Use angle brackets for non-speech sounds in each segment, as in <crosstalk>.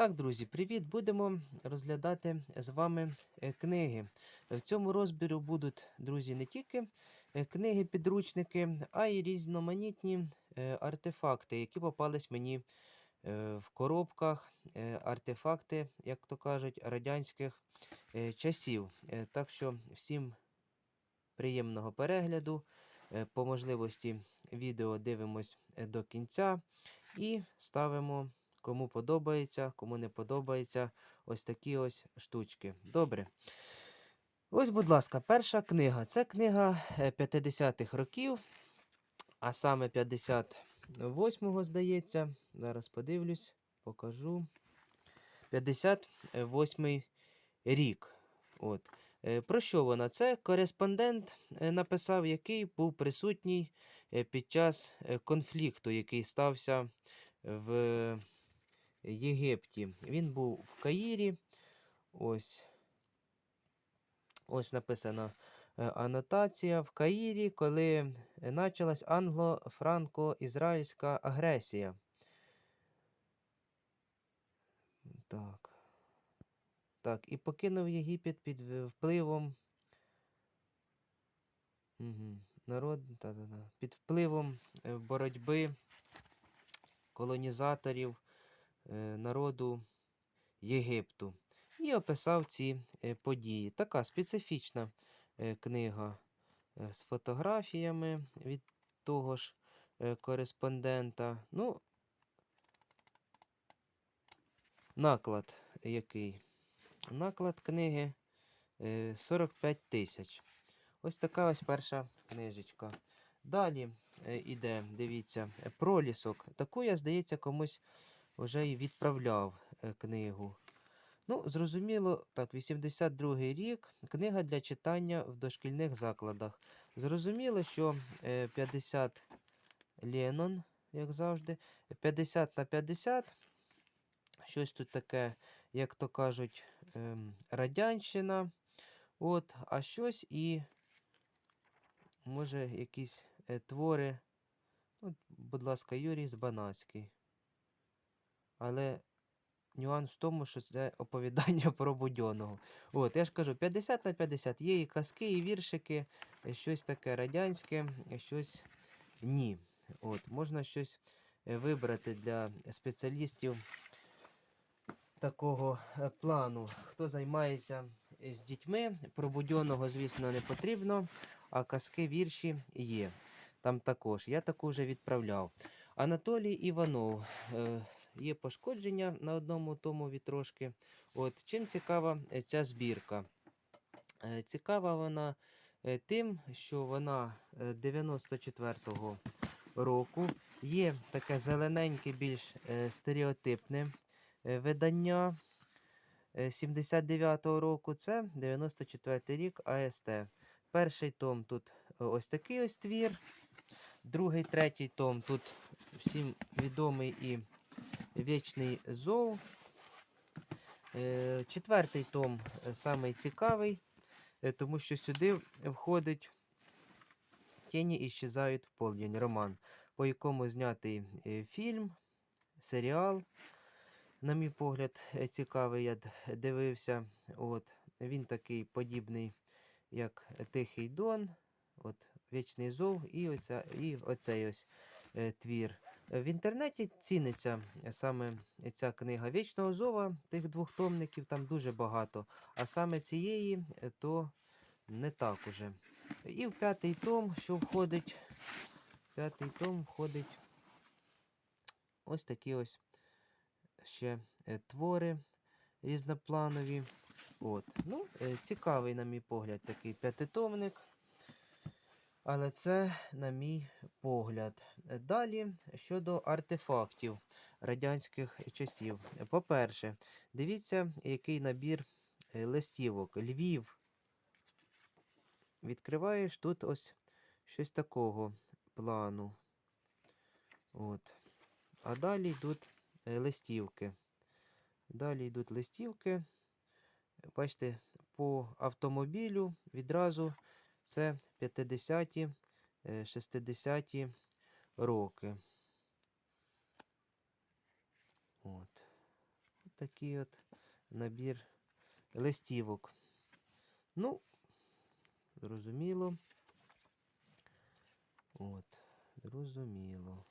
Так, друзі, привіт! Будемо розглядати з вами е, книги. В цьому розбірі будуть, друзі, не тільки е, книги, підручники, а й різноманітні е, артефакти, які попались мені в коробках, артефакти, як то кажуть, радянських часів. Так що всім приємного перегляду. По можливості відео дивимось до кінця і ставимо Кому подобається, кому не подобається ось такі ось штучки. Добре. Ось, будь ласка, перша книга. Це книга е, 50-х років, а саме 58-го, здається. Зараз подивлюсь, покажу. 58-й рік. От. Е, Про що вона? Це кореспондент е, написав, який був присутній е, під час е, конфлікту, який стався в Єгипті. Він був в Каїрі. Ось ось написана е, анотація в Каїрі, коли почалась англо-франко-ізраїльська агресія. Так. Так, і покинув Єгипет під впливом. Угу. Народ, та-та-та. Під впливом е, боротьби колонізаторів народу Єгипту. І описав ці е, події. Така специфічна е, книга е, з фотографіями від того ж е, кореспондента. Ну, наклад який? Наклад книги е, 45 тисяч. Ось така ось перша книжечка. Далі е, іде, дивіться, е, пролісок. Таку я, здається, комусь вже і відправляв е, книгу. Ну, зрозуміло, так, 82-й рік. Книга для читання в дошкільних закладах. Зрозуміло, що е, 50 Ленон, як завжди, 50 на 50. Щось тут таке, як то кажуть, ем, радянщина. От, а щось і, може, якісь е, твори. От, будь ласка, Юрій Збанацький. Але нюанс в тому, що це оповідання <laughs> про Будьонного. От, я ж кажу, 50 на 50. Є і казки, і віршики, е, щось таке радянське, е, щось ні. От, можна щось е, вибрати для спеціалістів такого плану. Хто займається з дітьми, про Будьонного, звісно, не потрібно, а казки, вірші є. Там також. Я таку вже відправляв. Анатолій Іванов. Є пошкодження на одному тому трошки. От, чим цікава е, ця збірка? Е, цікава вона е, тим, що вона е, 94-го року. Є таке зелененьке, більш стереотипне видання е, 79-го року. Це 94-й рік АСТ. Перший том тут ось такий ось твір. Другий, третій том тут всім відомий і Вічний Зов. Е, Четвертий том е, самий цікавий, е, тому що сюди входить Тіні іщезають в полдень роман, по якому знятий фільм, серіал. На мій погляд, цікавий, я дивився. От, він такий подібний, як Тихий Дон, от, Вічний Зов і, оця, і оцей ось твір. В інтернеті ціниться е, саме ця книга Вічного Зова, тих двох томників там дуже багато. А саме цієї, е, то не так уже. І в п'ятий том, що входить, п'ятий том входить ось такі ось ще е, твори різнопланові. От. Ну, цікавий, на мій погляд, такий п'ятитомник. Але це, на мій погляд. Далі щодо артефактів радянських часів. По-перше, дивіться, який набір е, листівок. Львів. Відкриваєш тут ось щось такого плану. От. А далі йдуть е, листівки. Далі йдуть листівки. Бачите, по автомобілю відразу це 50-ті, е, 60-ті роки. От. такий от набір листівок. Ну, зрозуміло. От, зрозуміло.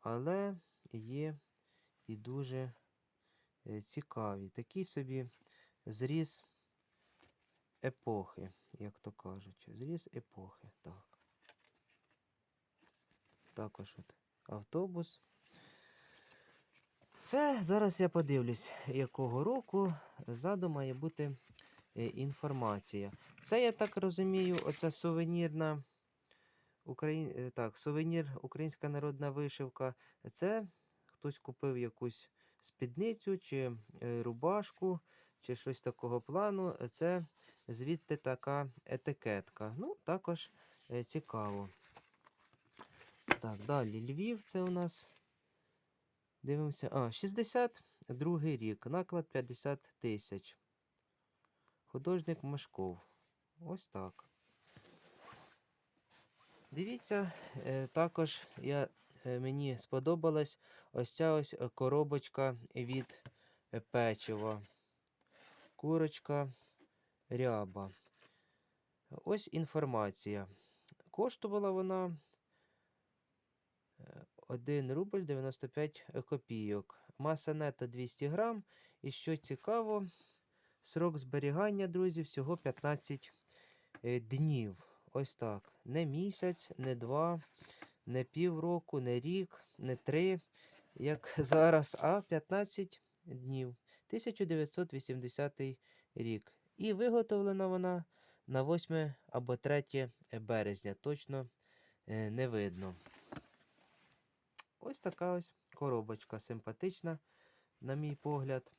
Але є і дуже е, цікаві. Такий собі зріз епохи, як то кажуть. Зріз епохи. Так. Також от автобус. Це зараз я подивлюсь, якого року ззаду має бути е, інформація. Це, я так розумію, оця сувенірна Україн... е, так, сувенір, українська народна вишивка. Це хтось купив якусь спідницю чи е, рубашку, чи щось такого плану. Це звідти така етикетка. Ну, також е, цікаво. Так, далі Львів це у нас. Дивимося. А, 62 рік. Наклад 50 тисяч. Художник Мешков. Ось так. Дивіться, е, також я, е, мені сподобалась ось ця ось коробочка від печива. Курочка ряба. Ось інформація. Коштувала вона е, 1 рубль 95 копійок. Маса нето 200 грам. І що цікаво, срок зберігання, друзі, всього 15 е, днів. Ось так. Не місяць, не два, не півроку, не рік, не три, як зараз, а 15 днів. 1980 рік. І виготовлена вона на 8 або 3 березня. Точно е, не видно. Ось така ось коробочка симпатична, на мій погляд.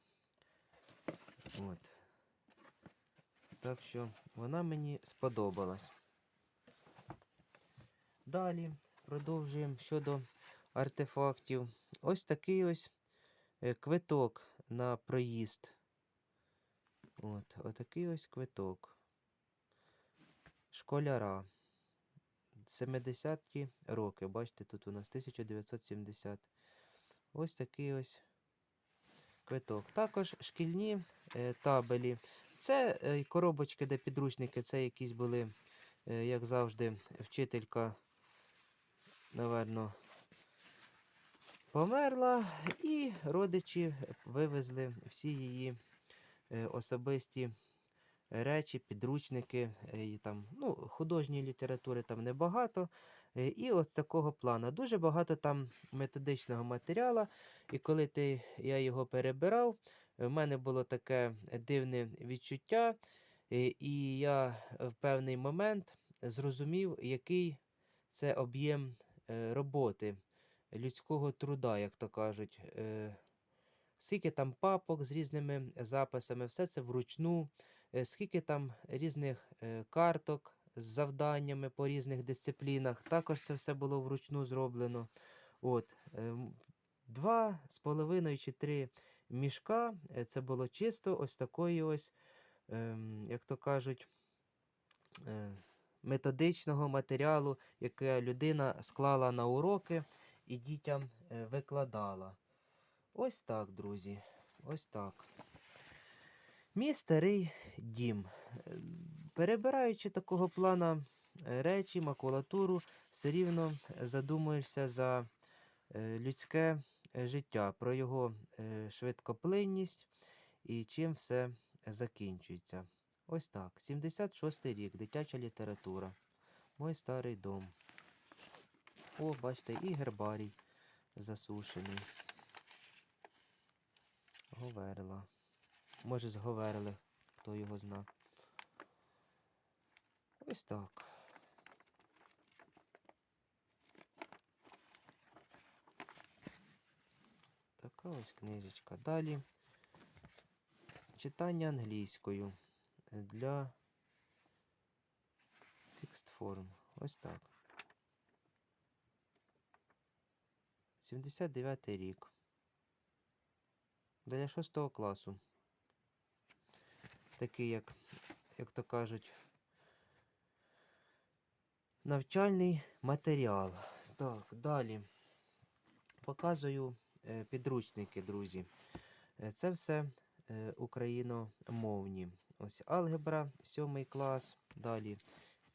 От. Так що вона мені сподобалась. Далі продовжуємо щодо артефактів. Ось такий ось е, квиток на проїзд. От, отакий ось квиток. Школяра. 70-ті роки. Бачите, тут у нас 1970. Ось такий ось квиток. Також шкільні е, табелі. Це е, коробочки, де підручники, це якісь були, е, як завжди, вчителька, напевно, померла, і родичі вивезли всі її особисті речі, підручники, е, і там, ну, художньої літератури там небагато. е, І ось такого плану. Дуже багато там методичного матеріалу. І коли ти, я його перебирав, в мене було таке дивне відчуття, е, і я в певний момент зрозумів, який це об'єм е, роботи, людського труда, як то кажуть. Скільки там папок з різними записами, все це вручну е, скільки там різних е, карток з завданнями по різних дисциплінах. Також це все було вручну зроблено. От, е, Два з половиною чи три мішка. Це було чисто ось такої ось, ем, як то кажуть, методичного матеріалу, яке людина склала на уроки і дітям викладала. Ось так, друзі. Ось так. Мій старий дім. Перебираючи такого плана е, речі, макулатуру, все рівно задумуєшся за е, людське е, життя, про його швидкоплинність і чим все закінчується. Ось так. 76-й рік, дитяча література. Мой старий дом. О, бачите, і гербарій засушений. Говерла. Може, зговерли, хто його зна. Ось так. Така ось книжечка. Далі читання англійською для Sixth Form. Ось так. 79 рік. Для 6 класу такий, як, як то кажуть, навчальний матеріал. Так, далі показую е, підручники, друзі. Е, Це все е, україномовні. Ось алгебра, 7 клас, далі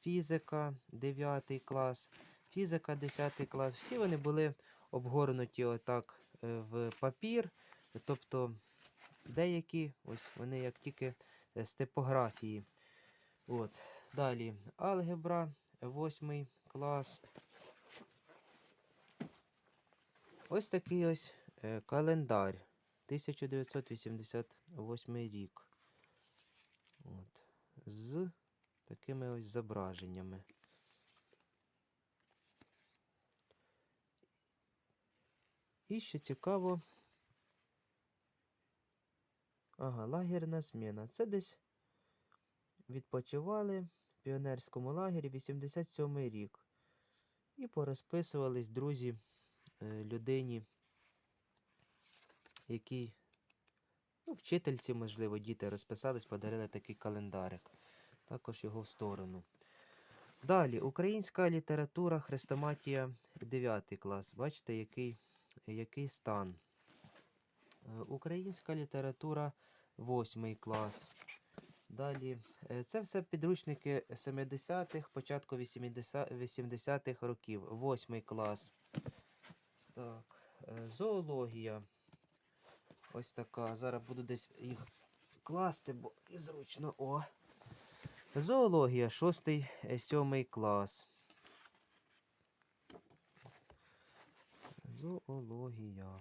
фізика, 9 клас, фізика, 10 клас. Всі вони були обгорнуті отак в папір. Тобто деякі, ось вони як тільки е, з типографії. От. Далі алгебра, 8 клас. Ось такий ось е, календар. 1988 рік. От. З такими ось зображеннями. І що цікаво. Ага, лагерна зміна. Це десь відпочивали в піонерському лагері 87 рік. І порозписувались друзі е, людині, якій, ну, вчительці, можливо, діти розписались, подарили такий календарик. Також його в сторону. Далі, українська література, хрестоматія 9 клас. Бачите, який, який стан. Е, Українська література 8 клас. Далі, е, це все підручники 70-х, початку 80 80-х років. 8 клас. Так, е, зоологія. Ось така. Зараз буду десь їх класти, бо і зручно. О. Зоологія, 6 7 клас. Зоологія.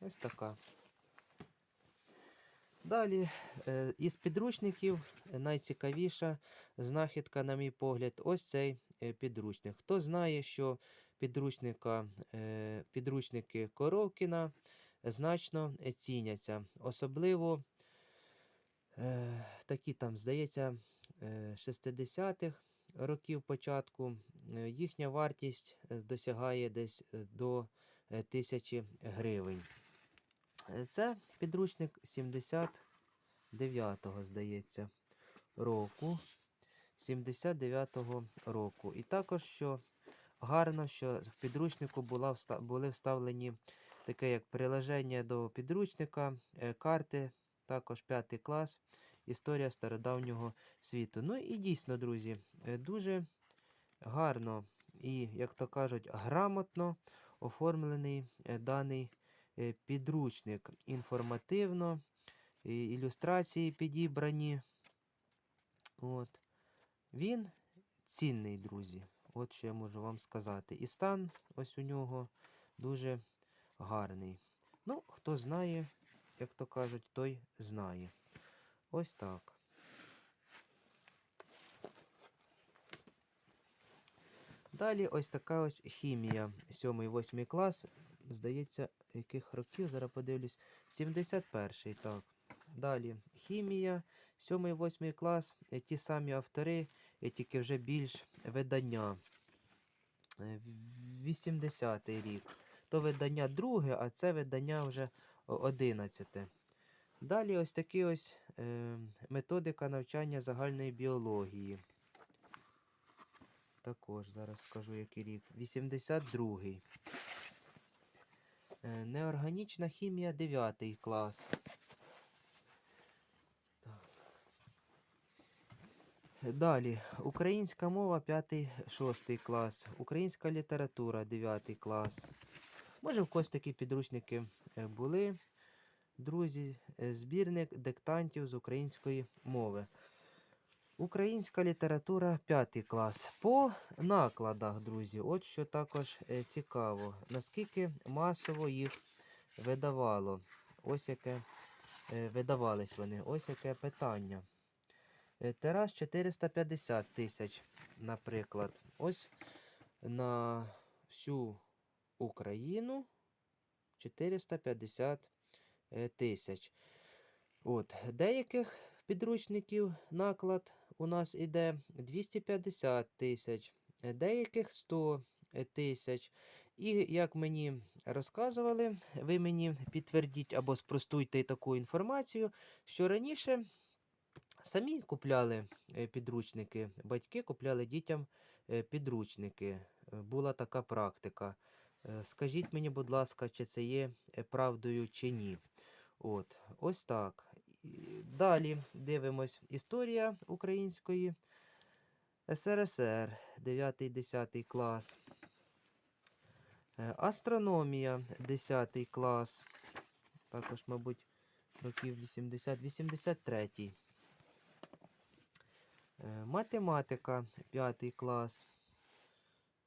Ось така. Далі, е, із підручників найцікавіша знахідка, на мій погляд, ось цей е, підручник. Хто знає, що підручника, е, підручники Коровкіна значно ціняться. Особливо такі там, здається, е, 60-х років початку. Їхня вартість досягає десь до тисячі гривень. Е, Це підручник 79-го, здається, року. 79-го року. І також, що гарно, що в підручнику була, були вставлені таке як приложення до підручника, е, карти, також 5 клас, історія стародавнього світу. Ну і дійсно, друзі, е, дуже гарно і, як то кажуть, грамотно оформлений даний підручник. Інформативно, ілюстрації підібрані. От. Він цінний, друзі. От що я можу вам сказати. І стан ось у нього дуже гарний. Ну, хто знає, як то кажуть, той знає. Ось так. Далі ось така ось хімія. 7-8 клас. Здається, яких років, зараз подивлюсь. 71-й, так. Далі хімія, 7-8 клас. е, Ті самі автори, е, тільки вже більш видання. Е, 80-й рік. То видання друге, а це видання вже 11. Далі ось такі ось е, методика навчання загальної біології. Також зараз скажу, який рік. 82-й. Е, Неорганічна хімія 9 клас. Далі. Українська мова 5-6 клас. Українська література 9 клас. Може, в когось такі підручники е, були. Друзі, е, збірник диктантів з української мови. Українська література 5 клас. По накладах, друзі, от що також е, цікаво, наскільки масово їх видавало. Ось яке е, видавались вони. Ось яке питання. Е, Тираж 450 тисяч, наприклад. Ось на всю Україну 450 е, тисяч. От, деяких підручників наклад у нас іде 250 тисяч, е, деяких 100 тисяч. І як мені розказували, ви мені підтвердіть або спростуйте таку інформацію, що раніше самі купляли е, підручники, батьки купляли дітям е, підручники. Е, Була така практика. Е, Скажіть мені, будь ласка, чи це є е, правдою чи ні. От, ось так. Далі дивимось історія української СРСР, 9-10 клас. Е, Астрономія, 10 клас. Також, мабуть, років 80-83. Е, Математика, 5 клас.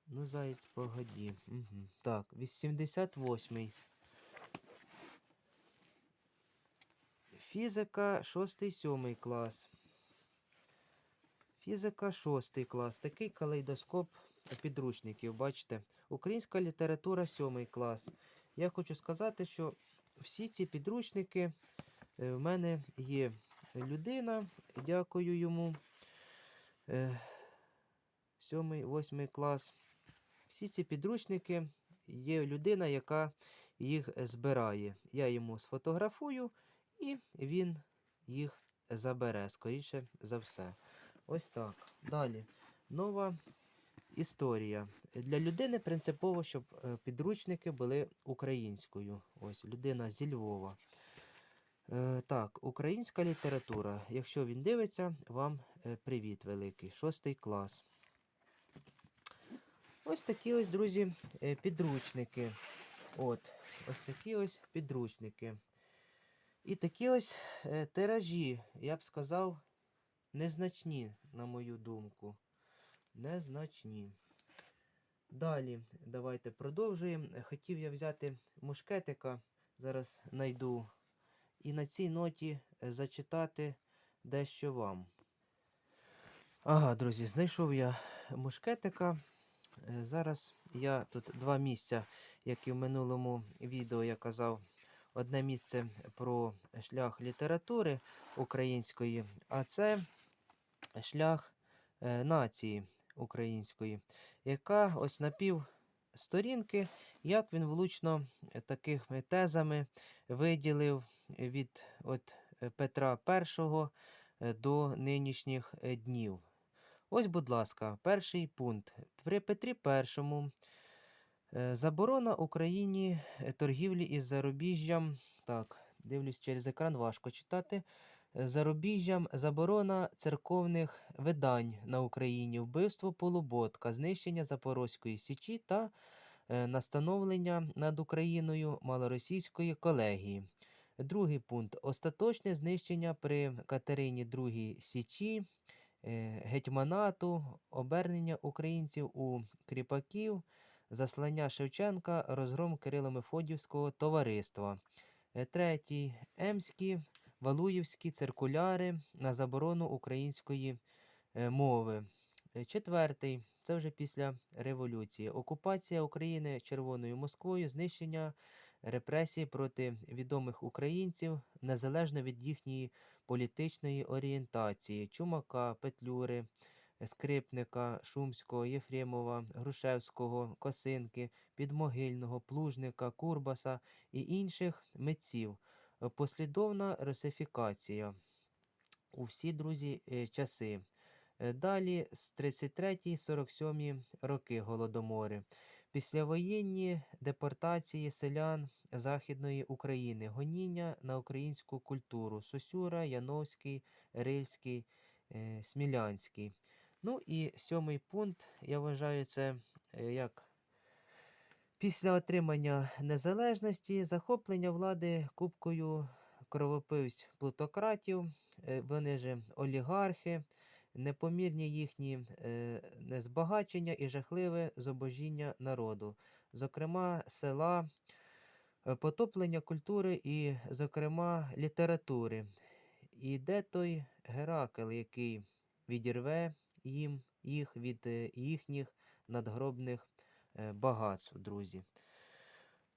Ну, заєць, погоді. Угу. Так, 88. Фізика 6-7 клас. Фізика 6 клас. Такий калейдоскоп підручників, бачите. Українська література 7 клас. Я хочу сказати, що всі ці підручники е, в мене є людина, дякую йому. Е, Сьомий, восьмий клас. Всі ці підручники є людина, яка їх збирає. Я йому сфотографую, і він їх забере, скоріше за все. Ось так. Далі. Нова історія. Для людини принципово, щоб е, підручники були українською. Ось людина зі Львова. Е, так, українська література. Якщо він дивиться, вам е, привіт великий. Шостий клас. Ось такі ось, друзі, е, підручники. От, ось такі ось підручники. І такі ось е, тиражі, я б сказав, незначні, на мою думку. Незначні. Далі, давайте продовжуємо. Хотів я взяти мушкетика, зараз знайду. І на цій ноті е, зачитати дещо вам. Ага, друзі, знайшов я мушкетика. Е, Зараз я тут два місця, як і в минулому відео я казав. Одне місце про шлях літератури української, а це шлях е, нації української, яка ось на пів сторінки, як він влучно такими тезами виділив від от, Петра І е, до нинішніх е, днів. Ось, будь ласка, перший пункт. При Петрі І заборона Україні е, торгівлі із зарубіжжям. Так, дивлюсь через екран, важко читати. Е, Зарубіжжям заборона церковних видань на Україні, вбивство полуботка, знищення Запорозької січі та е, настановлення над Україною малоросійської колегії. Другий пункт остаточне знищення при Катерині II Січі, е, гетьманату, обернення українців у кріпаків, заслання Шевченка, розгром Кирило-Мефодіївського товариства. Е, Третій Емські, Валуївські циркуляри на заборону української е, мови. Е, Четвертий це вже після революції. Окупація України Червоною Москвою, знищення репресій проти відомих українців незалежно від їхньої політичної орієнтації Чумака, Петлюри, Скрипника, Шумського, Єфремова, Грушевського, Косинки, Підмогильного, Плужника, Курбаса і інших митців. Послідовна русифікація у всі друзі е, часи. Е, Далі з 33-47 роки голодомори. Післявоєнні депортації селян Західної України, гоніння на українську культуру Сосюра, Яновський, Рильський, е, Смілянський. Ну і сьомий пункт, я вважаю, це е, як після отримання незалежності, захоплення влади купкою кровопивць плутократів, е, вони же олігархи, непомірні їхні е, незбагачення і жахливе зобожіння народу, зокрема села, е, потоплення культури і, зокрема, літератури. І де той Геракл, який відірве їм їх від е, їхніх надгробних е, багатств, друзі.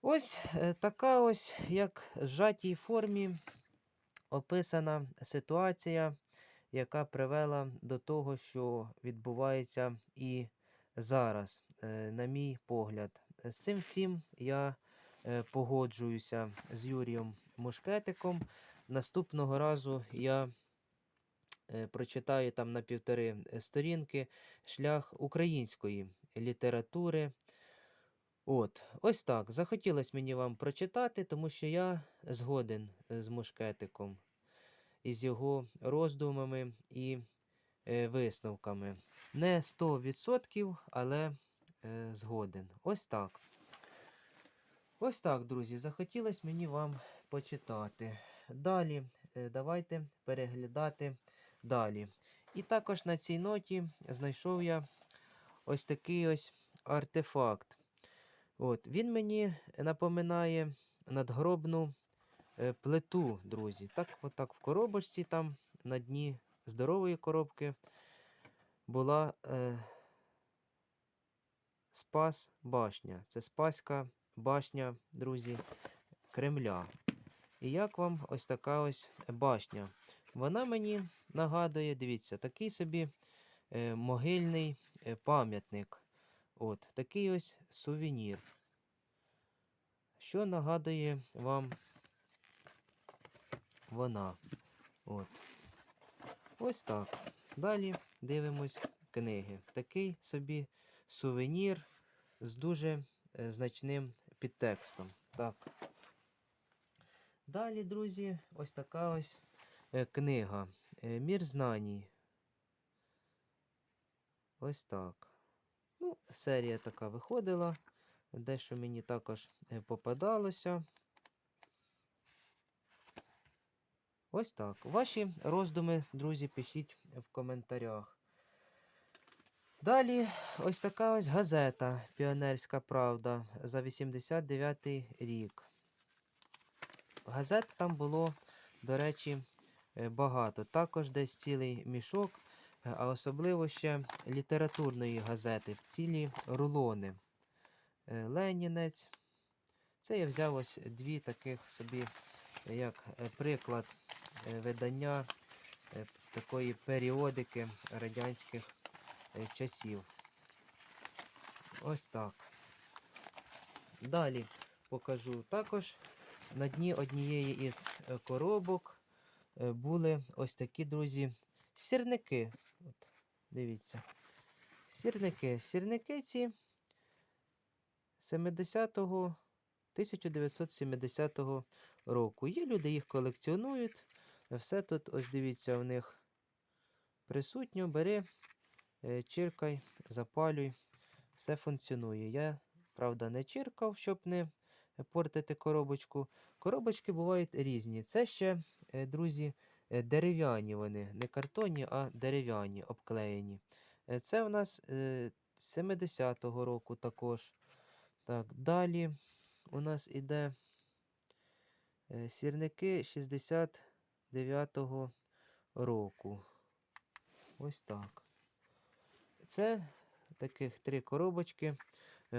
Ось е, така ось, як в зжатій формі, описана ситуація, яка привела до того, що відбувається і зараз, на мій погляд. З цим всім я погоджуюся з Юрієм Мушкетиком. Наступного разу я прочитаю там на півтори е, сторінки шлях української літератури. От, ось так. Захотілося мені вам прочитати, тому що я згоден е, з Мушкетиком із його роздумами і е, висновками. Не 100%, але е, згоден. Ось так. Ось так, друзі, захотілося мені вам почитати. Далі, е, давайте переглядати далі. І також на цій ноті знайшов я ось такий ось артефакт. От, Він мені напоминає надгробну е, плиту, друзі. Так, отак в коробочці там на дні здорової коробки була е, Спас башня. Це Спаська башня, друзі, Кремля. І як вам ось така ось башня? Вона мені нагадує, дивіться, такий собі е, могильний е, пам'ятник. От, такий ось сувенір. Що нагадує вам вона? От. Ось так. Далі дивимось книги. Такий собі сувенір з дуже е, значним підтекстом. Так. Далі, друзі, ось така ось книга. Е, Мір знаній. Ось так. Ну, серія така виходила. Дещо мені також е, попадалося. Ось так. Ваші роздуми, друзі, пишіть в коментарях. Далі ось така ось газета Піонерська Правда за 89 рік. Газет там було, до речі, е, багато. Також десь цілий мішок, е, а особливо ще літературної газети, цілі рулони. Е, Ленінець. Це я взяв ось дві таких собі, е, як е, приклад е, видання е, такої періодики радянських е, часів. Ось так. Далі покажу також на дні однієї із е, коробок е, були ось такі, друзі, сірники. От, дивіться. Сірники. Сірники ці 70-го, 1970 року. Є люди, їх колекціонують. Все тут, ось дивіться, у них присутньо. Бери, е, чиркай, запалюй. Все функціонує. Я, правда, не чиркав, щоб не портити коробочку. Коробочки бувають різні. Це ще, е, друзі, е, дерев'яні вони, не картонні, а дерев'яні, обклеєні. Е, Це у нас е, 70-го року також. Так, далі у нас іде сірники 69-го року. Ось так. Це таких три коробочки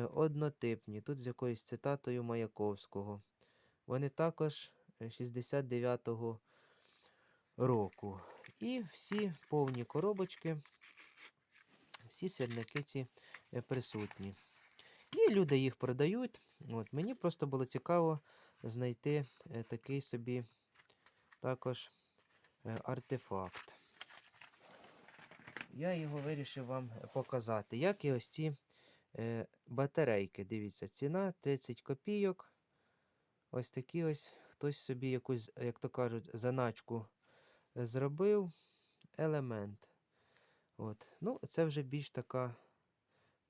однотипні. Тут з якоюсь цитатою Маяковського. Вони також е, 69-го року. І всі повні коробочки, всі сірники ці е, присутні. І люди їх продають. От, мені просто було цікаво знайти е, такий собі також е, артефакт. Я його вирішив вам показати. Як і ось ці е, батарейки. Дивіться, ціна 30 копійок. Ось такі ось хтось собі якусь, як то кажуть, заначку зробив елемент. От. Ну, це вже більш така,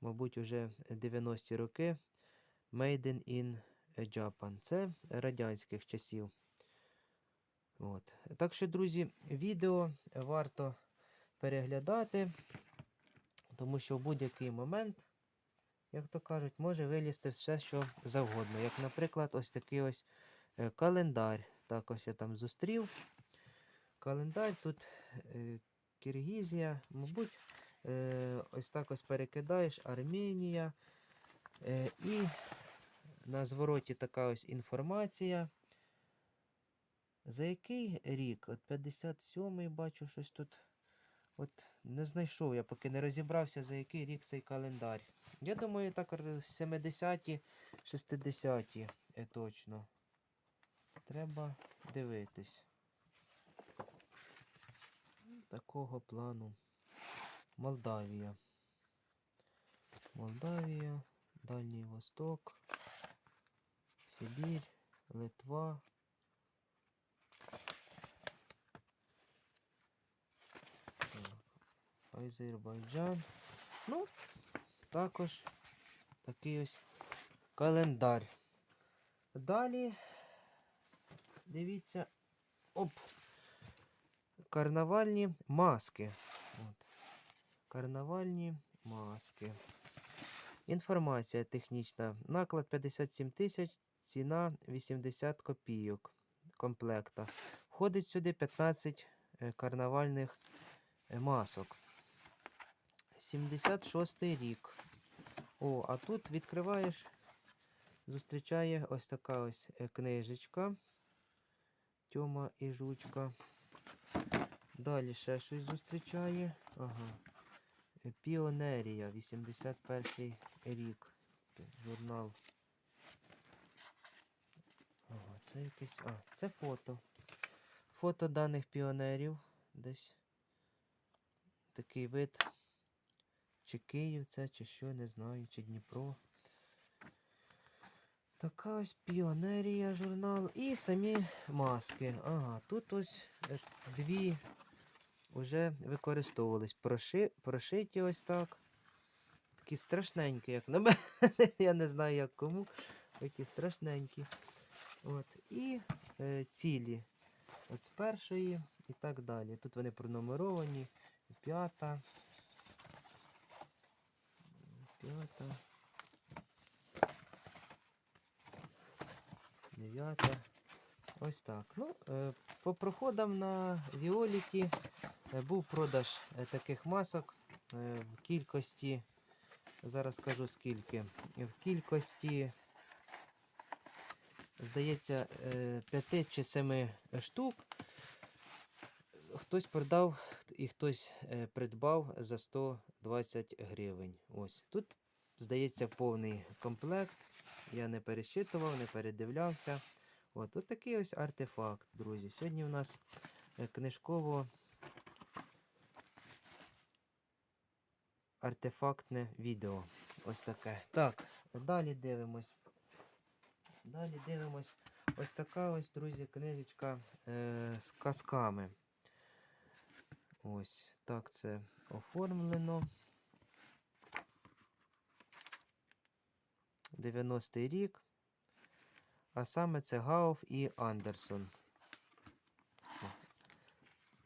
мабуть, вже 90-ті роки. Made in Japan. Це радянських часів. От. Так що, друзі, відео варто переглядати, тому що в будь-який момент, як то кажуть, може вилізти все, що завгодно. Як, наприклад, ось такий ось е, календар. Також я там зустрів. Календар тут е, Киргізія, мабуть, е, ось так ось перекидаєш Арменія. І на звороті така ось інформація. За який рік? От 57-й бачу щось тут. От не знайшов я, поки не розібрався, за який рік цей календар. Я думаю, так 70-ті, 60-ті е, точно. Треба дивитись. такого плану. Молдавія. Молдавія, Дальній Восток, Сибір, Литва. Азербайджан. Ну, також такий ось календар. Далі, дивіться, оп, карнавальні маски. От. Карнавальні маски. Інформація технічна. Наклад 57 тисяч, ціна 80 копійок комплекта. Входить сюди 15 е, карнавальних е, масок. 76 рік. О, а тут відкриваєш, зустрічає ось така ось е, книжечка. Тьома і жучка. Далі ще щось зустрічає. Ага. Е, Піонерія, 81 рік. Журнал. Ага, це якесь. А, це фото. Фото даних піонерів. Десь такий вид. Чи Київ це, чи що, не знаю, чи Дніпро. Така ось піонерія журнал. І самі маски. Ага, тут ось е, дві вже використовувались. Проши, прошиті ось так. Такі страшненькі, як на <laughs> мене. Я не знаю, як кому. Такі страшненькі. От. І е, цілі. От з першої і так далі. Тут вони пронумеровані. П'ята. П'ята. Дев'ята. Ось так. Ну, е, по проходам на Віоліті е, був продаж е, таких масок в кількості. Зараз скажу скільки. В кількості, здається, 5 чи 7 штук. Хтось продав і хтось придбав за 120 гривень. Ось. Тут, здається, повний комплект. Я не пересчитував, не передивлявся. От, от такий ось артефакт, друзі. Сьогодні у нас е, книжково артефактне відео. Ось таке. Так, далі дивимось. Далі дивимось. Ось така ось, друзі, книжечка е, з казками. Ось так це оформлено. 90-й рік. А саме це Гауф і Андерсон.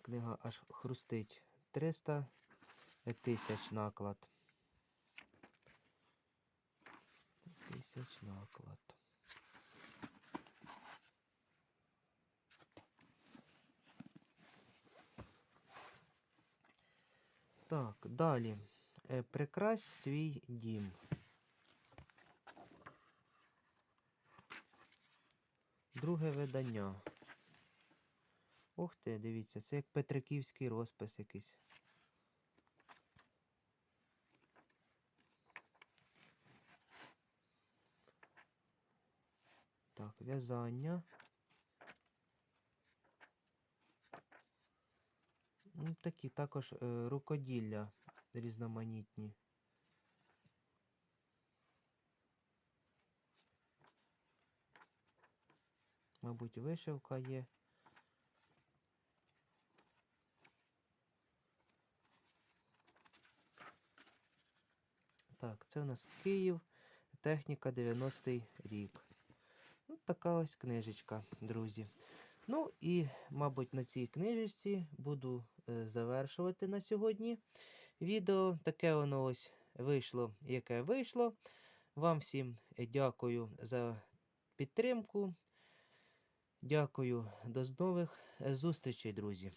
Книга аж хрустить. 300 тисяч наклад. Тисяч наклад. Так, далі. Е, Прикрась свій дім. Друге видання. Ух ти, дивіться, це як Петриківський розпис якийсь. Так, в'язання. Ну, такі також е, рукоділля різноманітні. Мабуть, вишивка є. Так, це у нас Київ, техніка 90-й рік. Ну, така ось книжечка, друзі. Ну і, мабуть, на цій книжечці буду е, завершувати на сьогодні відео. Таке воно ось вийшло, яке вийшло. Вам всім дякую за підтримку. Дякую, до нових зустрічей, друзі.